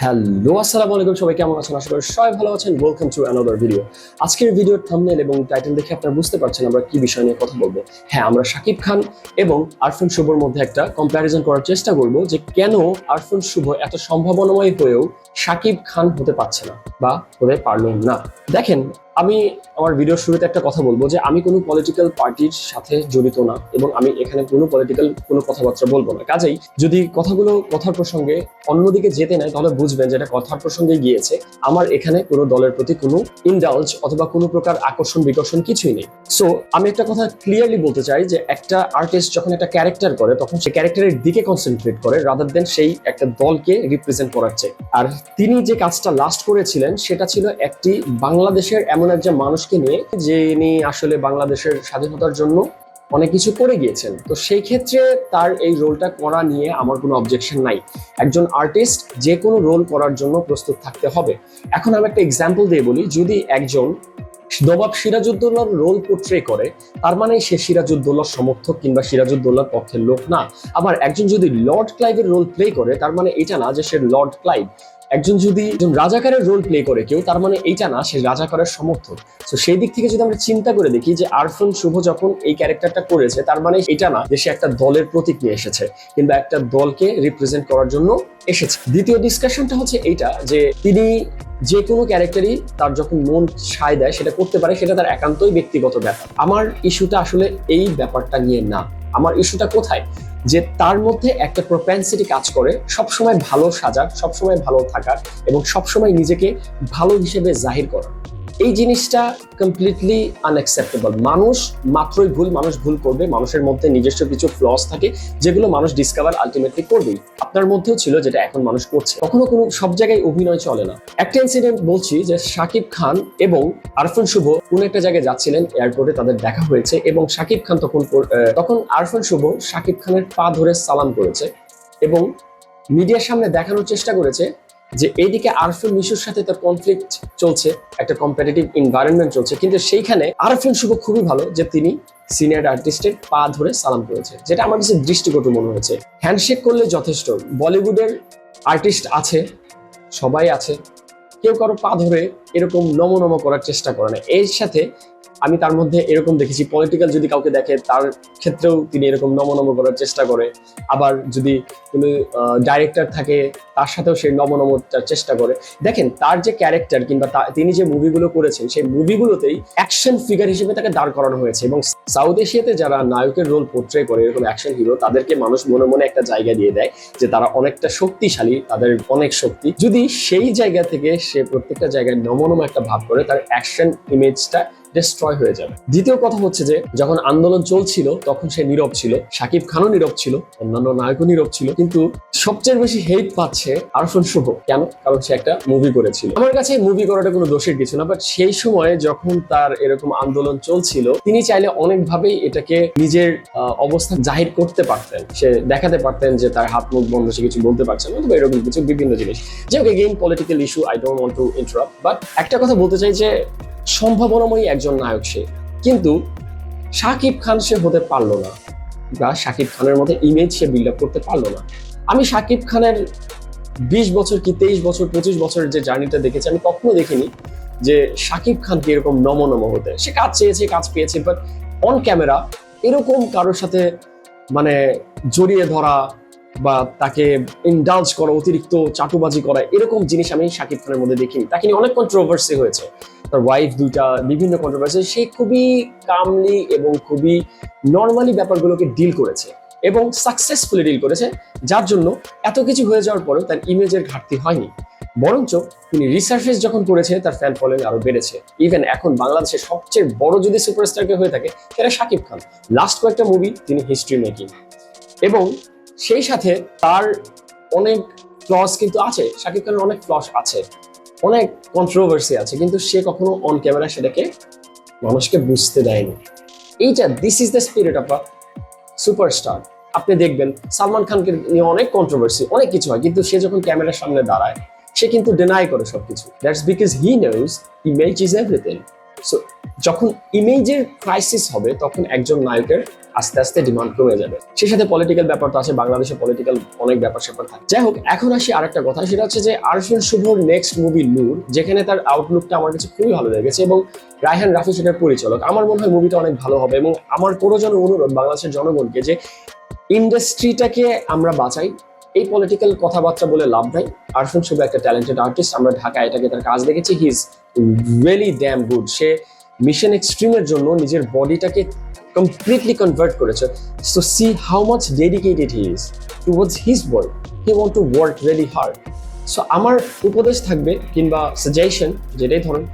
Hello, আসসালামু আলাইকুম। সবাই কেমন আছেন? আশা করি সবাই ভালো আছেন। ওয়েলকাম টু অ্যানাদার ভিডিও আজকের ভিডিওর থাম্বনেল এবং টাইটেল দেখে আপনারা বুঝতে পারছেন আমরা কি বিষয় নিয়ে কথা বলব। হ্যাঁ আমরা শাকিব খান এবং আরফান শুভর মধ্যে একটা কম্প্যারিজন করার চেষ্টা করব যে কেন আরফুন শুভ এত সম্ভাবনাময় হয়েও শাকিব খান হতে পারছে না বা হতে পারলেন না। দেখেন আমি আমার ভিডিওর শুরুতে একটা কথা বলব যে আমি কোনো পলিটিক্যাল পার্টির সাথে জড়িত না এবং আমি এখানে কোনো পলিটিক্যাল কোনো কথাবার্তা বলব না। কাজেই যদি কথাগুলো কথার প্রসঙ্গে অন্যদিকে যেতে নেয়, তাহলে বুঝবেন যে এটা কথার প্রসঙ্গে গিয়েছে। আমার এখানে কোনো দলের প্রতি কোনো ইনডালজ অথবা কোনো প্রকার আকর্ষণ বিকর্ষণ কিছুই নেই। সো আমি একটা কথা ক্লিয়ারলি বলতে চাই যে একটা আর্টিস্ট যখন একটা ক্যারেক্টার করে, তখন সে ক্যারেক্টারের দিকে কনসেন্ট্রেট করে রাদার দেন সেই একটা দলকে রিপ্রেজেন্ট করার চেয়ে। আর তিনি যে কাজটা লাস্ট করেছিলেন, সেটা ছিল একটি বাংলাদেশের এমন একজন মানুষকে নিয়ে, যিনি আসলে বাংলাদেশের স্বাধীনতার জন্য অনেক কিছু করে গিয়েছেন। তো সেই ক্ষেত্রে তার এই রোলটা করা নিয়ে আমার কোনো অবজেকশন নাই। একজন আর্টিস্ট যে কোনো রোল করার জন্য প্রস্তুত থাকতে হবে। এখন আমি একটা এক্সাম্পল দিয়ে বলি, যদি একজন নবাব সিরাজউদ্দৌলার রোল পোট্রে করে, তার মানে সে সিরাজউদ্দৌলার সমর্থক কিংবা সিরাজউদ্দৌলার পক্ষের লোক না। আবার একজন যদি লর্ড ক্লাইভের রোল প্লে করে, তার মানে এটা না যে সে লর্ড ক্লাইভ একজন যদি একজন রাজাকারের রোল প্লে করে কেউ, তার মানে এইটা না, সে রাজাকারের সমর্থক। তো সেই দিক থেকে যদি আমরা চিন্তা করে দেখি যে আরফান শুভ যখন এই ক্যারেক্টারটা করেছে, তার মানে এটা না যে সে একটা দলের প্রতীক নিয়ে এসেছে, কিংবা একটা দলকে রিপ্রেজেন্ট করার জন্য এসেছে। দ্বিতীয় ডিসকাশনটা হচ্ছে এইটা যে তিনি যে কোনো ক্যারেক্টারই তার যখন মন সায় দেয়, সেটা করতে পারে, সেটা তার একান্তই ব্যক্তিগত ব্যাপার। আমার ইস্যুটা আসলে এই ব্যাপারটা নিয়ে না। আমার ইস্যুটা কোথায়? যে তার মধ্যে একটা প্রোপেন্সিটি কাজ করে সবসময় ভালো সাজার, সবসময় ভালো থাকার এবং সবসময় নিজেকে ভালো হিসেবে জাহির করা এই জিনিসটা কমপ্লিটলি আনএক্সেপ্টেবল মানুষ মাত্রই ভুল, মানুষ ভুল করবে। মানুষের মধ্যে নিজস্ব কিছু ফ্লস থাকে, যেগুলো মানুষ ডিসকভার আলটিমেটলি করবেই। আপনার মধ্যেও ছিল যেটা এখন মানুষ করছে। কখনো কোনো, সব জায়গায় অভিনয় চলে না। একটা ইনসিডেন্ট বলছি যে শাকিব খান এবং আরফান শুভ কোন একটা জায়গায় যাচ্ছিলেন এয়ারপোর্টে তাদের দেখা হয়েছে এবং শাকিব খান তখন তখন আরফান শুভ শাকিব খানের পা ধরে সালাম করেছে এবং মিডিয়ার সামনে দেখানোর চেষ্টা করেছে যে এইদিকে আরফিন মিশুর সাথে তার কনফ্লিক্ট চলছে, একটা কম্পিটিটিভ এনভায়রনমেন্ট চলছে, কিন্তু সেইখানে আরফিন শুভ খুবই ভালো যে তিনি সিনিয়র আর্টিস্টের পা ধরে সালাম করেছে, যেটা আমার কাছে দৃষ্টিকটু মনে হয়েছে। হ্যান্ডশেক করলে যথেষ্ট। বলিউডের আর্টিস্ট আছে, সবাই আছে, কেউ কারও পা ধরে এরকম নম নম করার চেষ্টা করে না। এর সাথে আমি তার মধ্যে এরকম দেখেছি পলিটিক্যাল যদি কাউকে দেখে, তার ক্ষেত্রেও তিনি এরকম নম নম করার চেষ্টা করে। আবার যদি কোনো ডাইরেক্টর থাকে, তার সাথেও সে নমনমতার চেষ্টা করে। দেখেন, তার যে ক্যারেক্টার কিংবা তিনি যে মুভিগুলো করেছেন, সেই মুভিগুলোতেই অ্যাকশন ফিগার হিসেবে তাকে দাঁড় করানো হয়েছে এবং সাউথ এশিয়াতে যারা নায়কের রোল পোর্ট্রে করে, এরকম অ্যাকশন হিরো তাদেরকে মানুষ মনে মনে একটা জায়গা দিয়ে দেয় যে তারা অনেকটা শক্তিশালী, তাদের অনেক শক্তি। যদি সেই জায়গা থেকে সে প্রত্যেকটা জায়গায় নমনম একটা ভাব করে, তার অ্যাকশন ইমেজটা ডিস্ট্রয় হয়ে যাবে। দ্বিতীয় কথা হচ্ছে যে যখন আন্দোলন চলছিল তখন সে নীরব ছিল। শাকিব খানও নীরব ছিল অন্যান্য নায়কও নীরব ছিল। কিন্তু সবচেয়ে বেশি হেট পাচ্ছে আরফান শুভ। কেন? কারণ সে একটা মুভি করেছিল। আমার কাছে মুভি করাটা কোনো দোষের কিছু না বাট সেই সময় যখন তার এরকম আন্দোলন চলছিল তিনি চাইলে অনেকভাবেই এটাকে নিজের আহ, অবস্থান জাহির করতে পারতেন। সে দেখাতে পারতেন যে তার হাত মুখ বন্ধ সে কিছু বলতে পারছেন না অথবা এরকম কিছু বিভিন্ন জিনিস। যে again political issue I don't want to interrupt but একটা কথা বলতে চাই যে সম্ভাবনাময়ী একজন নায়ক সে। কিন্তু শাকিব খান সে হতে পারল না বা শাকিব খানের মধ্যে ইমেজ সে বিল্ড আপ করতে পারল না। আমি শাকিব খানের বিশ বছর কি তেইশ বছর, পঁচিশ বছরের যে জার্নিটা দেখেছি, আমি কখনো দেখিনি যে শাকিব খানকে এরকম নম নম হতে। সে কাজ চেয়েছে, কাজ পেয়েছে বাট অন ক্যামেরা এরকম কারোর সাথে মানে জড়িয়ে ধরা বা তাকে ইন্ডালজ করা, অতিরিক্ত চাটুবাজি করা, এরকম জিনিস আমি শাকিব খানের মধ্যে দেখিনি। তাকে নিয়ে অনেক কন্ট্রোভার্সি হয়েছে। তার ওয়াইফ দুইটা বিভিন্ন কন্ট্রোভার্সি সে খুবই কামলি এবং খুবই নর্মালি ব্যাপারগুলোকে ডিল করেছে এবং সাকসেসফুলি ডিল করেছে। যার জন্য এত কিছু হয়ে যাওয়ার পরেও তার ইমেজের ঘাটতি হয়নি। বরঞ্চ তিনি রিসার্ফেস যখন করেছে, তার ফ্যান ফলোয়িং আরও বেড়েছে। ইভেন এখন বাংলাদেশের সবচেয়ে বড় যদি সুপারস্টারকে হয়ে থাকে সেটা শাকিব খান। লাস্ট কয়েকটা মুভি তিনি হিস্ট্রি মেকিং এবং সেই সাথে তার অনেক ফ্লস কিন্তু আছে। শাকিব খানের অনেক ফ্লস আছে। অনেক কন্ট্রোভার্সি আছে, কিন্তু সে কখনো অন ক্যামেরা সেটাকে মানুষকে বুঝতে দেয়নি। এইটা this is the spirit of a superstar আপনি দেখবেন, সালমান খানকে নিয়ে অনেক কন্ট্রোভার্সি অনেক কিছু হয়, কিন্তু সে যখন ক্যামেরার সামনে দাঁড়ায়, সে কিন্তু ডেনাই করে সবকিছু। That's because he knows image is everything so যখন ইমেজের ক্রাইসিস হবে, তখন একজন নায়কের আস্তে আস্তে ডিমান্ড কমে যাবে। সেই সাথে পলিটিক্যাল ব্যাপার তো আছে, বাংলাদেশে পলিটিক্যাল অনেক ব্যাপার স্যাপার থাকে। যাই হোক, এখন আসি আরেকটা কথা, সেটা হচ্ছে যে আরফিন শুভর নেক্সট মুভি নূর যেখানে তার আউটলুকটা আমার কাছে খুবই ভালো লেগেছে এবং রায়হান রাফি সেটার পরিচালক। আমার মনে হয় মুভিটা অনেক ভালো হবে এবং আমার কোনো জন অনুরোধ বাংলাদেশের জনগণকে যে ইন্ডাস্ট্রিটাকে আমরা বাঁচাই, এই পলিটিক্যাল কথাবার্তা বলে লাভ নাই। আরফিন শুভ একটা ট্যালেন্টেড আর্টিস্ট আমরা ঢাকায় এটাকে তার কাজ দেখেছি he is really damn good say mission এক্সট্রিমের জন্য নিজের বডিটাকে কমপ্লিটলি কনভার্ট করেছে। So see how much dedicated he is towards his work he want to work really hard so আমার উপদেশ থাকবে কিংবা সাজেশন যেটাই ধরুন,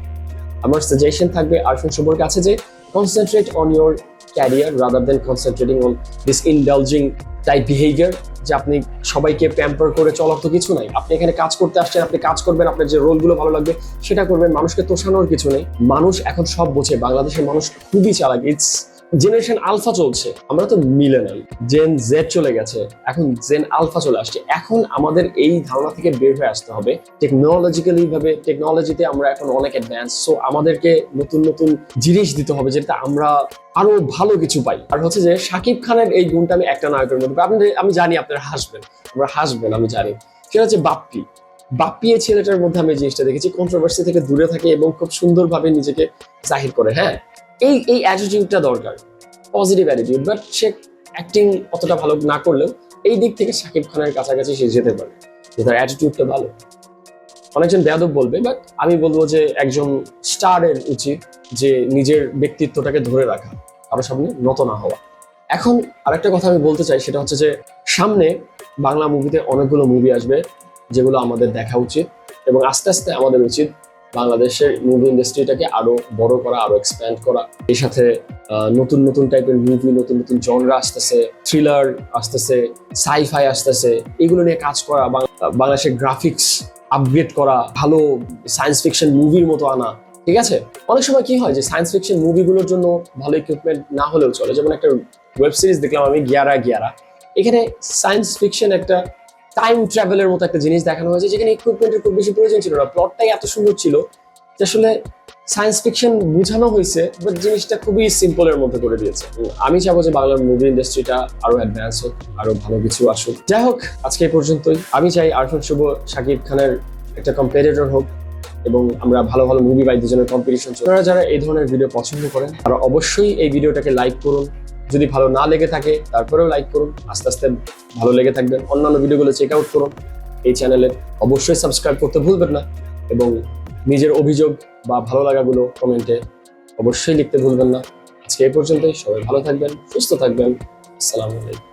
আমার সাজেশন থাকবে আরফিন সম্পর্কে আছে যে concentrate on your career rather than concentrating on this indulging type behaviour যে আপনি সবাইকে প্যাম্পার করে চলার তো কিছু নাই। আপনি এখানে কাজ করতে আসছেন, আপনি কাজ করবেন, আপনার যে রোলগুলো ভালো লাগবে, সেটা করবেন, মানুষকে তোষানোর কিছু নেই। মানুষ এখন সব বোঝে, বাংলাদেশের মানুষ খুবই চালাক। ইটস জেনারেশন আলফা চলছে। আমরা তো মিলে নাই। জেন জেড চলে গেছে। এখন জেন আলফা চলে আসছে। এখন আমাদের এই ধারণা থেকে বের হয়ে আসতে হবে। টেকনোলজিক্যালি ভাবে টেকনোলজিতে আমরা এখন অনেক অ্যাডভান্স সো আমাদেরকে নতুন নতুন জিনিস দিতে হবে যেটা আমরা আরও ভালো কিছু পাই। আর হচ্ছে যে শাকিব খানের এই গুণটা আমি একটা নায়কের মধ্যে। আপনি আমি জানি আপনারা হাসবেন আমরা হাসবেন আমি জানি। সেটা হচ্ছে বাপ্পি। বাপ্পি ছেলেটার মধ্যে আমি জিনিসটা দেখেছি। কন্ট্রোভার্সি থেকে দূরে থাকে এবং খুব সুন্দরভাবে নিজেকে জাহির করে। হ্যাঁ? এই এই অ্যাটিটিউডটা দরকার। পজিটিভ অ্যাটিটিউড বাট সে অ্যাক্টিং অতটা ভালো না করলেও এই দিক থেকে শাকিব খানের কাছাকাছি সে যেতে পারে। যে তার অ্যাটিটিউডটা ভালো। অনেকজন বেয়াদব বলবে বাট আমি বলব যে একজন স্টারের উচিত যে নিজের ব্যক্তিত্বটাকে ধরে রাখা কারোর সামনে নত না হওয়া। এখন আরেকটা কথা আমি বলতে চাই, সেটা হচ্ছে যে সামনে বাংলা মুভিতে অনেকগুলো মুভি আসবে, যেগুলো আমাদের দেখা উচিত এবং আস্তে আস্তে আমাদের উচিত বাংলাদেশের মুভি ইন্ডাস্ট্রিটাকে আরও বড় করা, আরও এক্সপ্যান্ড করা। এর সাথে নতুন নতুন টাইপের মুভি নতুন নতুন জনরা আসতেছে থ্রিলার আসতেছে সাইফাই আসতেছে, এগুলো নিয়ে কাজ করা বাংলাদেশের গ্রাফিক্স আপগ্রেড করা, ভালো সায়েন্স ফিকশন মুভির মতো আনা, ঠিক আছে? অনেক সময় কি হয় যে সায়েন্স ফিকশন মুভিগুলোর জন্য ভালো ইকুইপমেন্ট না হলেও চলে। যেমন একটা ওয়েব সিরিজ দেখলাম আমি গিয়ারা গিয়ারা এখানে সায়েন্স ফিকশন একটা টাইম ট্রাভেলের মতো একটা জিনিস দেখানো হয়েছে, যেখানে ইকুইপমেন্টের খুব বেশি প্রয়োজন ছিল না। প্লটটাই এত সুন্দর ছিল যে আসলে সায়েন্স ফিকশন বোঝানো হয়েছে বাট জিনিসটা খুবই সিম্পলের মধ্যে করে দিয়েছে। আমি চাবো যে বাংলার মুভি ইন্ডাস্ট্রিটা আরও অ্যাডভান্স হোক, আরও ভালো কিছু আসুক। যাই হোক, আজকে এই পর্যন্তই। আমি চাই আরফান শুভ শাকিব খানের একটা কম্পিটিটর হোক, এবং আমরা ভালো ভালো মুভি বাই দুজনের কম্পিটিশন আপনারা যারা এই ধরনের ভিডিও পছন্দ করেন, তারা অবশ্যই এই ভিডিওটাকে লাইক করুন। যদি ভালো না লেগে থাকে, তারপরেও লাইক করুন, আস্তে আস্তে ভালো লেগে থাকবেন অন্যান্য ভিডিওগুলো চেক আউট করুন। এই চ্যানেলে অবশ্যই সাবস্ক্রাইব করতে ভুলবেন না এবং নিজের অভিযোগ বা ভালো লাগাগুলো কমেন্টে অবশ্যই লিখতে ভুলবেন না। আজকে এই পর্যন্তই, সবাই ভালো থাকবেন, সুস্থ থাকবেন। আসসালামু আলাইকুম।